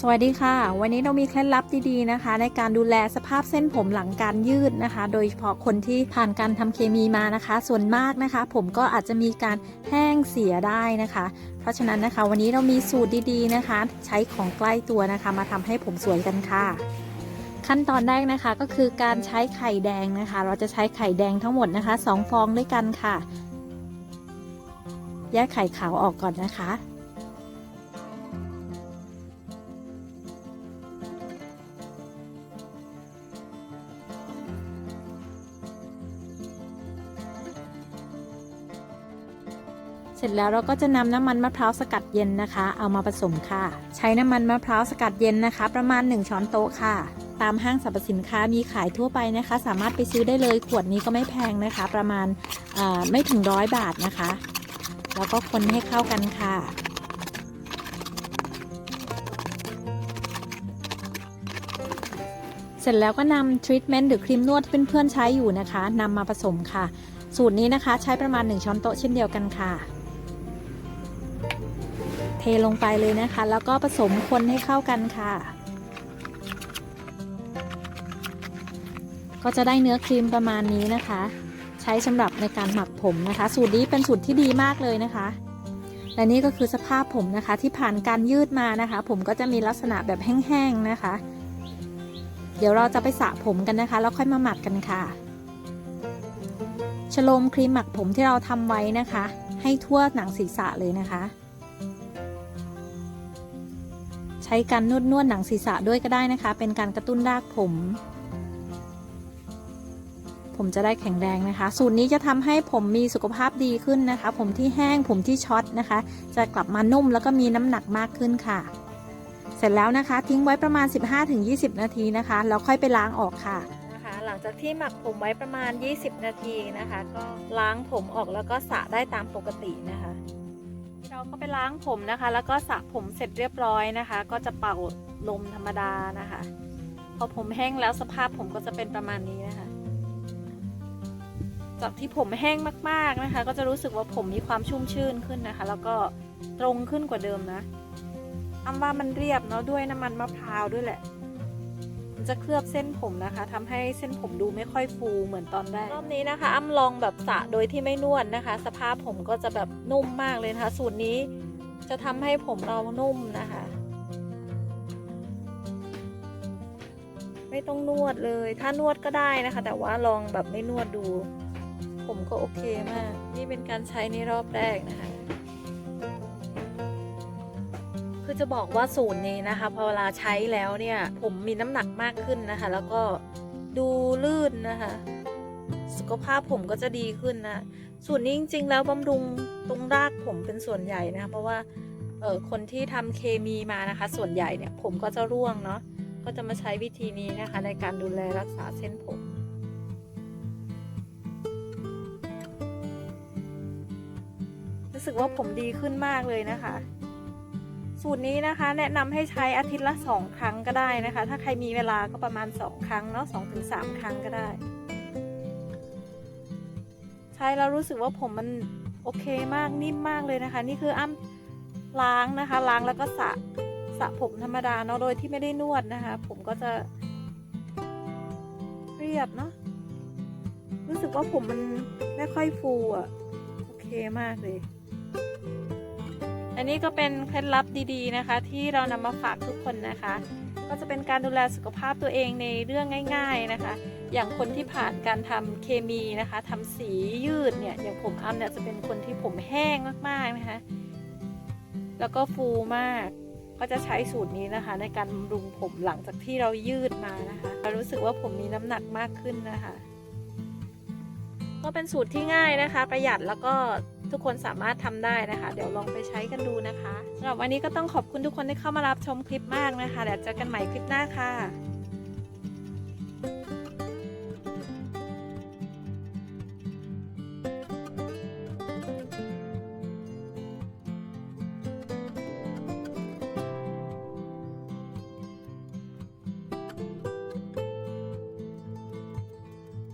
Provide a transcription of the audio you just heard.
สวัสดีค่ะ วันนี้เรามีเคล็ดลับดีๆนะคะ ในการดูแลสภาพเส้นผมหลังการยืดนะคะ โดยเฉพาะคนที่ผ่านการทำเคมีมานะคะ ส่วนมากนะคะ ผมก็อาจจะมีการแห้งเสียได้นะคะ เพราะฉะนั้นนะคะ วันนี้เรามีสูตรดีๆนะคะ ใช้ของใกล้ตัวนะคะ มาทำให้ผมสวยกันค่ะ ขั้นตอนแรกนะคะก็คือการใช้ไข่แดงนะคะ เราจะใช้ไข่แดงทั้งหมดนะคะสองฟองด้วยกันค่ะ แยกไข่ขาวออกก่อนนะคะ สร็จแล้วเราก็จะนำน้ำมันมะพร้าวสกัดเย็นนะคะ เอามาผสมค่ะ ใช้น้ำมันมะพร้าวสกัดเย็นนะคะ ประมาณ 1 ช้อนโต๊ะค่ะ ตามห้างสรรพสินค้ามีขายทั่วไปนะคะ สามารถไปซื้อได้เลยขวดนี้ก็ไม่แพงนะคะ ประมาณไม่ถึงร้อยบาทนะคะ แล้วก็คนให้เข้ากันค่ะเสร็จแล้วก็นำทรีทเมนต์หรือครีมนวดที่เพื่อนๆใช้อยู่นะคะนำมาผสมค่ะ สูตรนี้นะคะใช้ประมาณ 1 ช้อนโต๊ะเช่นเดียวกันค่ะ เทลงไปเลยนะคะ แล้วก็ผสมคนให้เข้ากันค่ะ ก็จะได้เนื้อครีมประมาณนี้นะคะ ใช้สำหรับในการหมักผมนะคะ สูตรนี้เป็นสูตรที่ดีมากเลยนะคะ และนี่ก็คือสภาพผมนะคะที่ผ่านการยืดมานะคะ ผมก็จะมีลักษณะแบบแห้งๆนะคะ เดี๋ยวเราจะไปสระผมกันนะคะ แล้วค่อยมาหมักกันค่ะฉโลมครีมหมักผมที่เราทำไว้นะคะ ให้ทั่วหนังศีรษะเลยนะคะ ช้การนวดนวดหนังศีรษะด้วยก็ได้นะคะ เป็นการกระตุ้นรากผม ผมจะได้แข็งแรงนะคะ สูตรนี้จะทำให้ผมมีสุขภาพดีขึ้นนะคะ ผมที่แห้งผมที่ช็อตนะคะ จะกลับมานุ่มแล้วก็มีน้ำหนักมากขึ้นค่ะ เสร็จแล้วนะคะ ทิ้งไว้ประมาณ 15-20 นาทีนะคะแล้วค่อยไปล้างออกค่ะนะคะหลังจากที่หมักผมไว้ประมาณ 20 นาทีนะคะ ก็ล้างผมออกแล้วก็สระได้ตามปกตินะคะ เราก็ไปล้างผมนะคะ แล้วก็สระผมเสร็จเรียบร้อยนะคะ ก็จะเป่าลมธรรมดานะคะ พอผมแห้งแล้วสภาพผมก็จะเป็นประมาณนี้นะคะจากที่ผมแห้งมากๆนะคะ ก็จะรู้สึกว่าผมมีความชุ่มชื่นขึ้นนะคะ แล้วก็ตรงขึ้นกว่าเดิมนะอ้ำว่ามันเรียบเนาะด้วยน้ำมันมะพร้าวด้วยแหละ มันจะเคลือบเส้นผมนะคะทำให้เส้นผมดูไม่ค่อยฟูเหมือนตอนแรกรอบนี้นะคะ อ้ำลองแบบสระโดยที่ไม่นวดนะคะ สภาพผมก็จะแบบนุ่มมากเลยนะคะ สูตรนี้จะทำให้ผมเรานุ่มนะคะ ไม่ต้องนวดเลย ถ้านวดก็ได้นะคะ แต่ว่าลองแบบไม่นวดดู ผมก็โอเคมาก นี่เป็นการใช้ในรอบแรกนะคะ คือจะบอกว่าสูตรนี้นะคะพอเวลาใช้แล้วเนี่ย ผมมีน้ำหนักมากขึ้นนะคะ แล้วก็ดูลื่นนะคะ สุขภาพผมก็จะดีขึ้นนะ สูตรนี้จริง ๆ แล้วบำรุงตรงรากผมเป็นส่วนใหญ่นะคะเพราะว่าเออคนที่ทำเคมีมานะคะ ส่วนใหญ่เนี่ยผมก็จะร่วงเนาะก็จะมาใช้วิธีนี้นะคะ ในการดูแลรักษาเส้นผมรู้สึกว่าผมดีขึ้นมากเลยนะคะ สูตรนี้นะคะ แนะนำให้ใช้อาทิตย์ละสองครั้งก็ได้นะคะ ถ้าใครมีเวลาก็ประมาณสองครั้งเนาะสองถึงสามครั้งก็ได้ ใช้แล้วรู้สึกว่าผมมันโอเคมากนิ่มมากเลยนะคะ นี่คืออ้ำล้างนะคะ ล้างแล้วก็สระสระผมธรรมดาเนาะโดยที่ไม่ได้นวดนะคะ ผมก็จะเรียบเนาะรู้สึกว่าผมมันไม่ค่อยฟูอะ่ะ โอเคมากเลย นนี้ก็เป็นเคล็ดลับดีๆนะคะ ที่เรานำมาฝากทุกคนนะคะ ก็จะเป็นการดูแลสุขภาพตัวเองในเรื่องง่ายๆนะคะ อย่างคนที่ผ่านการทำเคมีนะคะทำสียืดเนี่ยอย่างผมอ้ำเนี่ยจะเป็นคนที่ผมแห้งมากๆนะคะแล้วก็ฟูมากก็จะใช้สูตรนี้นะคะ ในการบำรุงผมหลังจากที่เรายืดมานะคะเรารู้สึกว่าผมมีน้ำหนักมากขึ้นนะคะ ก็เป็นสูตรที่ง่ายนะคะ ประหยัดแล้วก็ ทุกคนสามารถทำได้นะคะ เดี๋ยวลองไปใช้กันดูนะคะสำหรับวันนี้ก็ต้องขอบคุณทุกคนที่เข้ามารับชมคลิปมากนะคะเดี๋ยวเจอกันใหม่คลิปหน้าค่ะ